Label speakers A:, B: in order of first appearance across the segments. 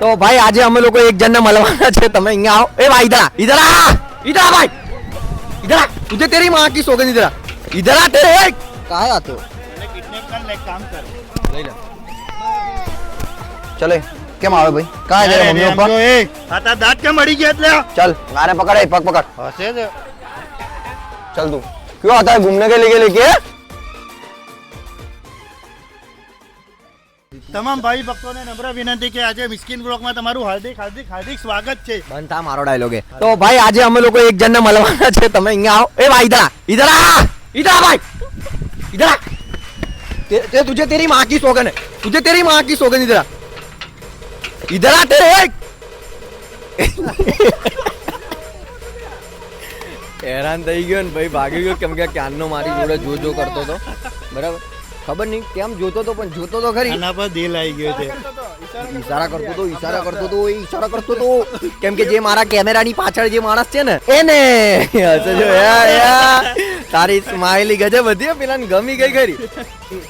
A: તો ભાઈ આજે અમે લોકો એક જણને મળવાના છે. તમે અહીંયા આવો. એ ભાઈ ઇધરા ઇધરા ઇધરા ભાઈ. ઇધરા તુજે તેરી માં કી
B: સોગંદ ઇધરા ઇધરા તેરે એક
A: કાય આતો ચલે. કેમ આવે ભાઈ? કાય જાય મમ્મી પપ્પા?
B: એક આતા દાંત કેમ અડી ગયા એટલે?
A: ચાલ મારે પકડ પગ પકડ.
B: હશે છે
A: ચલ તું. ક્યો આતા હે ઘૂમને કે લીએ લેકે
B: તમામ ભાઈ ભક્તોને નમ્ર વિનંતી કે આજે મિસ્કિન બ્લોકમાં તમારું હાર્દિક હાર્દિક હાર્દિક સ્વાગત છે.
A: બનતા મારો ડાયલોગ હે તો ભાઈ, આજે અમે લોકો એક જણને મળવાના છે. તમે અહીંયા આવો. એ ભાઈ ઇધરા ઇધરા ઇધરા ભાઈ. ઇધરા તે તુજે તેરી માં કી સોગન. તુજે તેરી માં કી સોગન ઇધરા ઇધરા તેરે હેરાન થઈ ગયો ને ભાઈ, ભાગી ગયો. કેમ કે ક્યાંનો મારી જોડે જો જો કરતો હતો બરાબર? ખબર નહીં કેમ જોતો તો પણ જોતો તો ખરી.
B: આના પર દિલ આવી ગયો છે.
A: ઈશારા કરતો તો ઈશારા કરતો તો એ ઈશારા કરતો તો. કેમ કે જે મારા કેમેરાની પાછળ જે માણસ છે ને એને. જો યાર યાર તારી સ્માઈલી ગજબ હતી પેલાને ગમી ગઈ ખરી.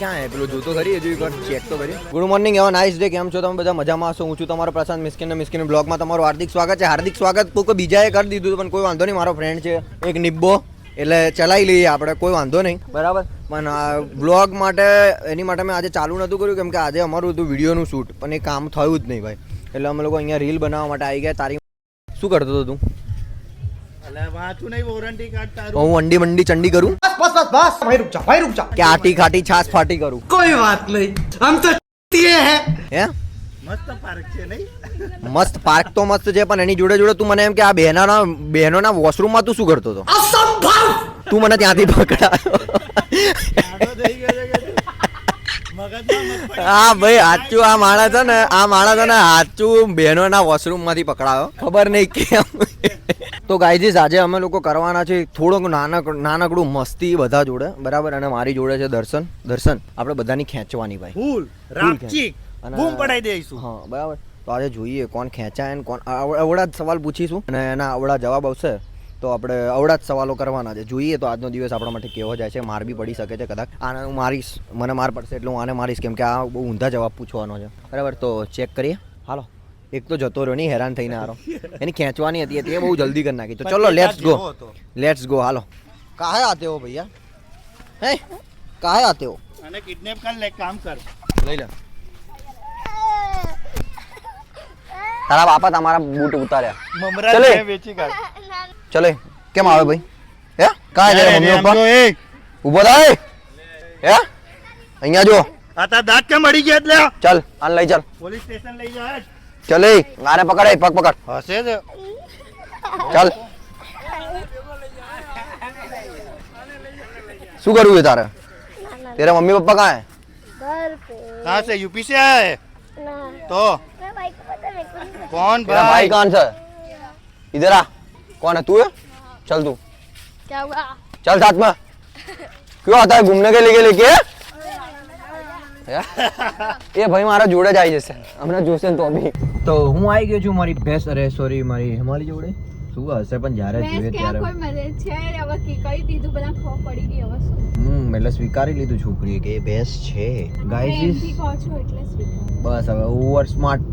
A: ક્યાં હે? પેલો જોતો ખરી? હજુ એક ચેક તો કરી. ગુડ મોર્નિંગ એવા નાઇસ ડે કેમ છો તમે? બધા મજામાં હશો? હું છું તમારો પ્રશાંત મિસ્કિન મિસ્કિન બ્લોગમાં તમારું હાર્દિક સ્વાગત છે. હાર્દિક સ્વાગત કોઈ કોઈ બીજાએ કરી દીધું પણ કોઈ વાંધો નહીં. મારો ફ્રેન્ડ છે એક નિબ્બો. એટલે ચલાવી લઈએ આપણે કોઈ વાંધો નહીં. બરાબર? પણ આ બ્લોગ માટે એની માટે મેં આજે ચાલુ નહોતું કર્યું કેમ કે આજે અમારું હતું વિડીયોનું શૂટ પણ એ કામ થયું જ નહીં ભાઈ. એટલે અમે લોકો અહીંયા રીલ બનાવવા માટે આવી ગયા. તારી શું કરતો હતો તું? હું અંડી મંડી ચંડી કરું?
C: બસ બસ બસ ભાઈ રૂક ભાઈ રૂક
A: કે આટી ખાટી છાસ ફાટી કરું?
C: કોઈ વાત નહીં. હમ તો હે.
A: હે?
B: મસ્ત પાર્ક છે નહીં?
A: મસ્ત પાર્ક તો મસ્ત છે પણ એની જોડે જોડે તું મને એમ કે આ બહેનોના બહેનોના વોશરૂમમાં તું શું કરતો હતો? તું મને ત્યાંથી પકડાયો.
B: આડો થઈ ગયો છે કે મગજમાં મત પડી.
A: હા ભાઈ સાચું આ માણસ છે ને આ માણસ છે ને સાચું બહેનોના વોશરૂમમાંથી પકડાયો. ખબર નહીં કેમ. તો ગાઈજીસ આજે અમે લોકો કરવાના છે થોડોક નાનક નાનકડું મસ્તી બધા જોડે બરાબર? અને મારી જોડે છે દર્શન. દર્શન આપણે બધાની ખેંચવાની ભાઈ.
B: ફૂલ રાપચીક બૂમ પડાઈ દઈશું.
A: હા બરાબર? તો આજે જોઈએ કોણ ખેંચાય ને કોણ આવડા જ સવાલ પૂછીશું. અને એના આવડા જવાબ આવશે. તો આપણે અવડા જ સવાલો કરવાના છે. જોઈએ તો આજનો દિવસ આપણા માટે કેવો જાય છે માર બી પડી શકે છે કદાચ. આને હું મારીશ મને માર પડશે એટલે હું આને મારીશ કેમ કે આ બહુ ઊંધા જવાબ પૂછવાનો છે. બરાબર તો ચેક કરીએ. હાલો એક તો જતો રહ્યો નહીં હેરાન થઈને આરો. એની ખેંચવાની હતી તે બહુ જલ્દી કરી નાખી. તો ચલો લેટ્સ ગો લેટ્સ ગો હાલો. કાહે આતે હો ભૈયા? હે? કાહે આતે હો
B: અને કિડનેપ કર લે કામ કર.
A: લઈ લે. તારા બાપા તમારા બૂટ ઉતાર્યા.
B: મમરા. વેચી કાઢ
A: ચલે કેમ આવે ભાઈ? હે? કાય
B: જાય
A: મમ્મી પપ્પા ઊભો થાય હે? અહીંયા જો.
B: આ દાંત કેમ અડી ગયા એટલે?
A: ચાલ આન લઈ ચાલ.
B: પોલીસ સ્ટેશન લઈ જા
A: ચલે મારે પકડ પગ પકડ.
B: હશે જ.
A: ચાલ. શું કરવું છે તારે? तेरे મમ્મી પપ્પા કાય है
D: घर पे
B: कहाँ से यूपी से
D: आए
B: तो कौन
A: भाई कौन सा इधर आ कौन है तू है चल तू
D: क्या हुआ
A: चल साथ में क्यों आता है घूमने के लिए लेके એ ભાઈ મારા જોડે જ આવી જશે હમણાં જોશે ને તો બી તો હું આવી ગયો છું મારી ભેંસ અરે સોરી મારી હિમાલી જોડે શું હશે પણ જ્યારે
E: ભેંસ
A: જોઈએ
E: ક્યાં
A: ત્યારે
E: કોઈ મરે છે હવે કી કહી દીધું બધા ખબર પડી ગઈ હવે શું
A: હમ એટલે સ્વીકારી લીધું છોકરીએ કે એ ભેંસ છે ગાઈઝ
E: પ્રેમથી કહો છો એટલે સ્વીકાર
A: બસ હવે ઓવર સ્માર્ટ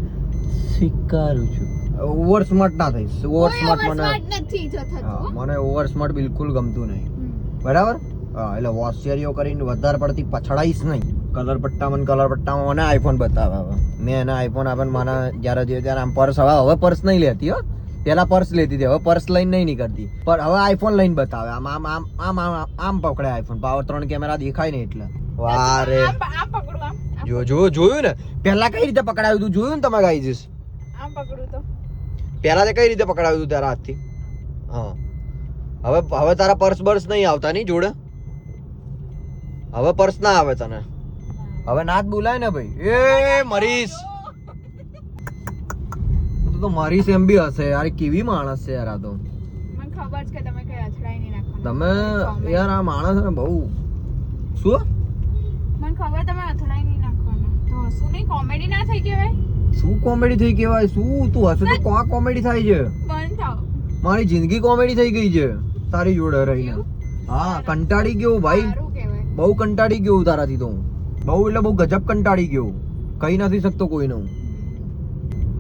A: સ્વીકારું છું ઓવર સ્માર્ટ ના થઈશ ઓવર સ્માર્ટ મને. મને ઓવર સ્માર્ટ બિલકુલ ગમતું નહીં. બરાબર? હા એટલે હોશિયારીઓ કરીને વધારે પડતી પછડાઈશ નહીં. કલર પટ્ટા મને કલર પટ્ટામાં મને આઈફોન બતાવે હવે. મેં એને આઈફોન આપે ને મને જ્યારે જોઈએ ત્યારે આમ પર્સ હવે હવે પર્સ નહીં લેતી હો. પેલા પર્સ લેતી હતી હવે પર્સ લઈને નહીં નીકળતી. પણ હવે આઈફોન લઈને બતાવે. આમ આમ આમ આમ આમ આમ પકડે આઈફોન પાવર ત્રણ કેમેરા દેખાય ને એટલે. વારે જો જો જોયું ને? પેલા કઈ રીતે પકડાયું તું? જોયું ને તમે ગાઈજીસ
E: આમ પકડું તો.
A: પેલા તે કઈ રીતે પકડાવ્યું તારા હાથથી? હા. હવે હવે તારા પર્સ બર્સ નહીં આવતા નહીં જોડે? હવે પર્સ ના આવે તને. હવે ના જ બોલાય ને ભાઈ. એ મરીશ. તું તો મરીશ એમ બી હશે યાર. કેવી માણસ છે યાર આ તો.
E: તમે
A: યાર આ માણસ ને બહુ. શું?
E: મને ખબર તમે અથડાઈ નહીં નાખવાના. તો શું નહીં કોમેડી ના થઈ કહેવાય
A: શું કોમેડી થઈ કેવાય શું તું હશે તો કોણ કોમેડી થાય છે. મારી જિંદગી કોમેડી થઈ ગઈ છે. તારી જોડે રહીને. હા કંટાળી ગયો ભાઈ. બહુ કંટાળી ગયો તારાથી તો. હું બહુ એટલે બહુ ગજબ કંટાળી ગયો. કહી નથી શકતો કોઈને. હું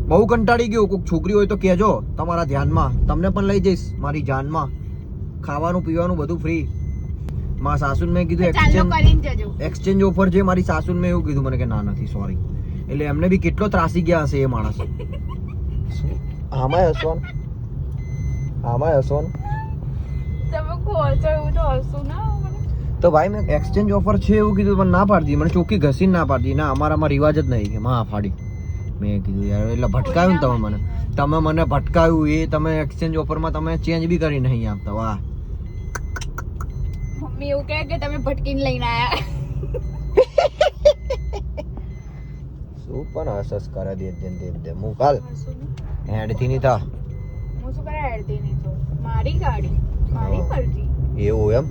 A: બહુ કંટાળી ગયો. કોઈક છોકરી હોય તો કહેજો તમારા ધ્યાનમાં. તમને પણ લઈ જઈશ મારી જાનમાં. ખાવાનું પીવાનું બધું ફ્રી મારા સાસુને મેં કીધું એક્સચેન્જ એક્સચેન્જ ઓફર છે. મારી સાસુને મેં એવું કીધું. મને કે ના નથી સોરી એટલે એમને બી કેટલો ત્રાસી ગયા હશે એ માણસ. આમાં હસવાનું આમાં હસવાનું
E: તો હસું ના મને
A: તો ભાઈ મેં એક્સચેન્જ ઓફર છે એવું કીધું પણ ના પાડતી. મને ચોખ્ખી ઘસીને ના પાડતી. ના અમારામાં રિવાજ જ નહીં કે માં ફાડી. મેં કીધું યાર એટલે ભટકાયું ને તમે મને. તમે મને ભટકાયું એ તમે એક્સચેન્જ ઓફરમાં તમે ચેન્જ બી કરી નહીં આપતા. વાહ.
E: મમ્મી એવું કહે કે તમે ભટકીને લઈને આયા.
A: શું પણ હસસ કરે દે દે દે દે હું કાલ
E: નહીં.
A: હેડથી નહીં થા.
E: હું શું કરે તો મારી ગાડી મારી મરજી.
A: એવું એમ?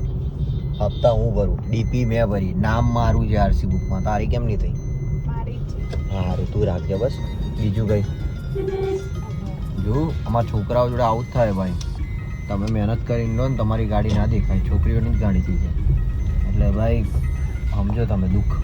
A: હપ્તા હું ભરું? ડીપી મેં ભરી. નામ મારું છે આરસી બુકમાં. તારી કેમ નહીં થઈ?
E: મારી છે.
A: હા હારું તું રાખજે બસ. બીજું કઈ? જો અમારા છોકરાઓ જોડે આવું જ થાય ભાઈ. તમે મહેનત કરીને લો ને તમારી ગાડી ના દેખાય. છોકરીઓની જ ગાડી થઈ જાય. એટલે ભાઈ સમજો તમે દુઃખ.